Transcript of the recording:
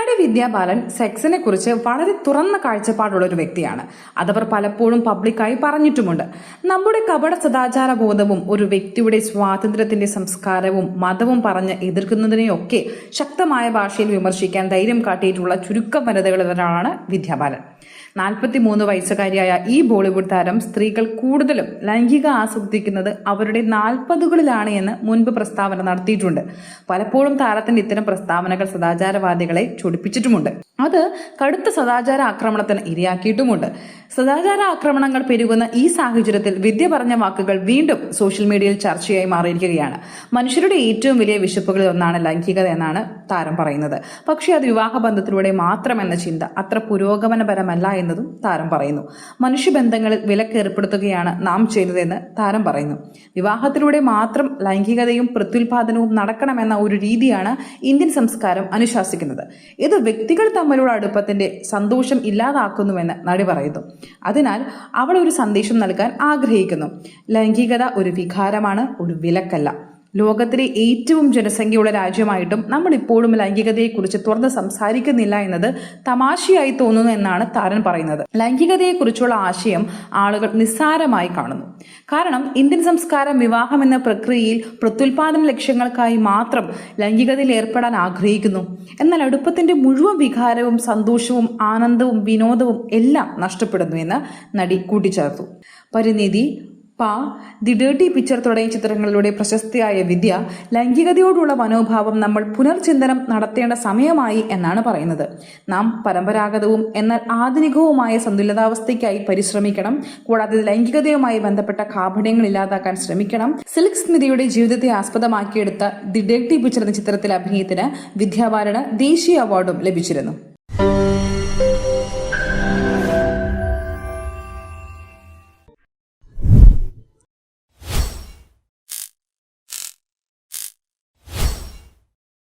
നടി വിദ്യാബാലൻ സെക്സിനെ കുറിച്ച് വളരെ തുറന്ന കാഴ്ചപ്പാടുള്ള ഒരു വ്യക്തിയാണ്. അതവർ പലപ്പോഴും പബ്ലിക്കായി പറഞ്ഞിട്ടുമുണ്ട്. നമ്മുടെ കപട സദാചാര ബോധവും ഒരു വ്യക്തിയുടെ സ്വാതന്ത്ര്യത്തിന്റെ സംസ്കാരവും മതവും പറഞ്ഞ് എതിർക്കുന്നതിനെയൊക്കെ ശക്തമായ ഭാഷയിൽ വിമർശിക്കാൻ ധൈര്യം കാട്ടിയിട്ടുള്ള ചുരുക്കം വനിതകളിൽ ഒരാളാണ് വിദ്യാബാലൻ. നാൽപ്പത്തിമൂന്ന് നാൽപ്പത്തി മൂന്ന് വയസ്സുകാരിയായ ഈ ബോളിവുഡ് താരം സ്ത്രീകൾ കൂടുതലും ലൈംഗിക ആസ്വദിക്കുന്നത് അവരുടെ നാൽപ്പതുകളിലാണ് എന്ന് മുൻപ് പ്രസ്താവന നടത്തിയിട്ടുണ്ട്. പലപ്പോഴും താരത്തിന്റെ ഇത്തരം പ്രസ്താവനകൾ സദാചാരവാദികളെ ചൊടിപ്പിച്ചിട്ടുമുണ്ട് അത് കടുത്ത സദാചാര ആക്രമണത്തിന് ഇരയാക്കിയിട്ടുമുണ്ട്. സദാചാര ആക്രമണങ്ങൾ പെരുകുന്ന ഈ സാഹചര്യത്തിൽ വിദ്യ പറഞ്ഞ വാക്കുകൾ വീണ്ടും സോഷ്യൽ മീഡിയയിൽ ചർച്ചയായി മാറിയിരിക്കുകയാണ്. മനുഷ്യരുടെ ഏറ്റവും വലിയ വിശപ്പുകളിൽ ഒന്നാണ് ലൈംഗികത എന്നാണ് താരം പറയുന്നത്. പക്ഷേ അത് വിവാഹബന്ധത്തിലൂടെ മാത്രമെന്ന ചിന്ത അത്ര പുരോഗമനപരമല്ല എന്നതും താരം പറയുന്നു. മനുഷ്യബന്ധങ്ങളിൽ വിലക്കേർപ്പെടുത്തുകയാണ് നാം ചെയ്യുന്നതെന്ന് താരം പറയുന്നു. വിവാഹത്തിലൂടെ മാത്രം ലൈംഗികതയും പ്രത്യുൽപാദനവും നടക്കണമെന്ന ഒരു രീതിയാണ് ഇന്ത്യൻ സംസ്കാരം അനുശാസിക്കുന്നത്. ഇത് വ്യക്തികൾ തമ്മിലുള്ള അടുപ്പത്തിന്റെ സന്തോഷം ഇല്ലാതാക്കുന്നുവെന്ന് നടി പറയുന്നു. അതിനാൽ അവൾ ഒരു സന്ദേശം നൽകാൻ ആഗ്രഹിക്കുന്നു. ലൈംഗികത ഒരു വികാരമാണ് ഒരു വിലക്കല്ല. ലോകത്തിലെ ഏറ്റവും ജനസംഖ്യയുള്ള രാജ്യമായിട്ടും നമ്മൾ ഇപ്പോഴും ലൈംഗികതയെക്കുറിച്ച് തുറന്ന് സംസാരിക്കുന്നില്ല എന്നത് തമാശയായി തോന്നുന്നു എന്നാണ് താരൻ പറയുന്നത്. ലൈംഗികതയെക്കുറിച്ചുള്ള ആശയം ആളുകൾ നിസ്സാരമായി കാണുന്നു. കാരണം ഇന്ത്യൻ സംസ്കാരം വിവാഹം എന്ന പ്രക്രിയയിൽ പ്രത്യുൽപാദന ലക്ഷ്യങ്ങൾക്കായി മാത്രം ലൈംഗികതയിൽ ഏർപ്പെടാൻ ആഗ്രഹിക്കുന്നു. എന്നാൽ അടുപ്പത്തിന്റെ മുഴുവൻ വികാരവും സന്തോഷവും ആനന്ദവും വിനോദവും എല്ലാം നഷ്ടപ്പെടുന്നു എന്ന് നടി കൂട്ടിച്ചേർത്തു. പരിനിധി പാ ദി ഡേർട്ടി പിക്ചർ തുടങ്ങിയ ചിത്രങ്ങളിലൂടെ പ്രശസ്തിയായ വിദ്യ ലൈംഗികതയോടുള്ള മനോഭാവം നമ്മൾ പുനർചിന്തനം നടത്തേണ്ട സമയമായി എന്നാണ് പറയുന്നത്. നാം പരമ്പരാഗതവും എന്നാൽ ആധുനികവുമായ സന്തുലിതാവസ്ഥയ്ക്കായി പരിശ്രമിക്കണം. കൂടാതെ ലൈംഗികതയുമായി ബന്ധപ്പെട്ട കാപട്യങ്ങൾ ഇല്ലാതാക്കാൻ ശ്രമിക്കണം. സിൽക്ക് സ്മിതിയുടെ ജീവിതത്തെ ആസ്പദമാക്കിയെടുത്ത ദി ഡേർട്ടി പിക്ചർ എന്ന ചിത്രത്തിലെ അഭിനയത്തിന് വിദ്യാബാലന് ദേശീയ അവാർഡും ലഭിച്ചിരുന്നു.